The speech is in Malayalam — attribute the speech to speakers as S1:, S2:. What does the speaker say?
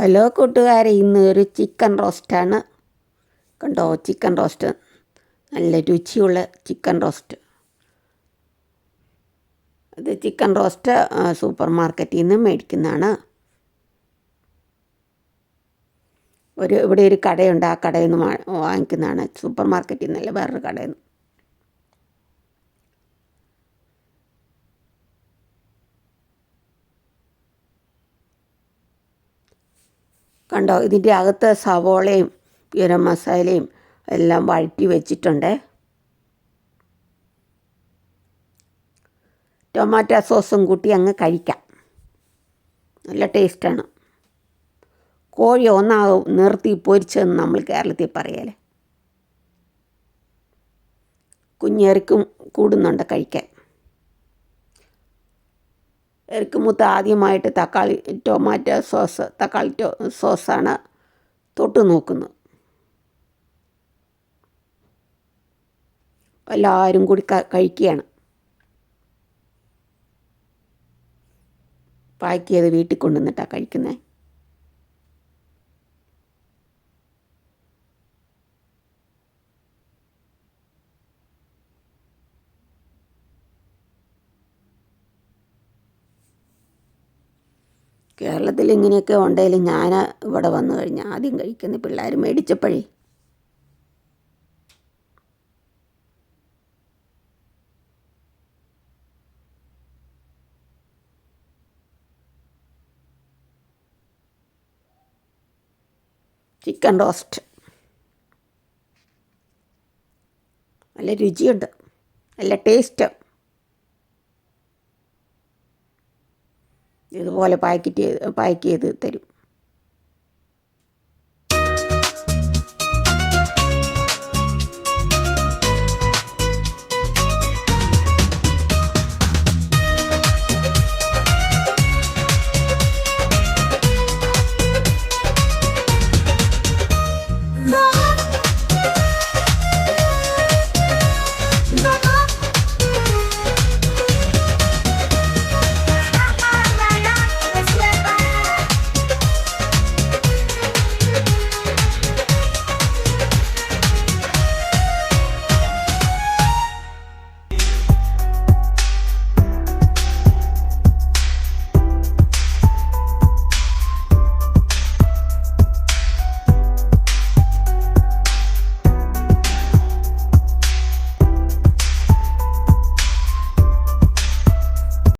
S1: ഹലോ കൂട്ടുകാരെ ഇന്ന് ഒരു ചിക്കൻ റോസ്റ്റാണ്. കണ്ടോ ചിക്കൻ റോസ്റ്റ്. നല്ല രുചിയുള്ള ചിക്കൻ റോസ്റ്റ്. അത് ചിക്കൻ റോസ്റ്റ് സൂപ്പർ മാർക്കറ്റിൽ നിന്ന് മേടിക്കുന്നതാണ്. ഒരു ഇവിടെ ഒരു കടയുണ്ട് ആ കടയിൽ നിന്ന് വാങ്ങിക്കുന്നതാണ്. സൂപ്പർ മാർക്കറ്റിൽ നിന്നല്ല വേറൊരു കടയിൽ നിന്ന്. കണ്ടോ? ഇതിന്റെ അകത്ത് സവോളയും ഗരം മസാലയും എല്ലാം വഴറ്റി വെച്ചിട്ടുണ്ട്. ടൊമാറ്റോ സോസും കൂട്ടി അങ്ങ് കഴിക്കാം. നല്ല ടേസ്റ്റാണ്. കോഴി ഒന്നാകും നിർത്തി പൊരിച്ചതെന്ന് നമ്മൾ കേരളത്തിൽ പറയല്ലേ കുഞ്ഞേർക്കും കൂടുന്നുണ്ട് കഴിക്കാൻ. എറിക്കുമുത്ത് ആദ്യമായിട്ട് തക്കാളി ടൊമാറ്റോ സോസ് തക്കാളി സോസാണ് തൊട്ട് നോക്കുന്നത്. എല്ലാവരും കൂടി കഴിക്കുകയാണ്. പാക്ക് ചെയ്ത് വീട്ടിൽ കൊണ്ടുവന്നിട്ടാണ് കഴിക്കുന്നത് കേരളത്തിൽ ഇങ്ങനെയൊക്കെ ഉണ്ടെങ്കിൽ ഞാൻ ഇവിടെ വന്നു കഴിഞ്ഞാൽ ആദ്യം കഴിക്കുന്ന പിള്ളേർ മേടിച്ചപ്പോഴേ. Chicken roast. നല്ല രുചിയുണ്ട്. നല്ല ടേസ്റ്റ്. ഇതുപോലെ പാക്കറ്റ് ചെയ്ത് പാക്ക് ചെയ്ത് തരും.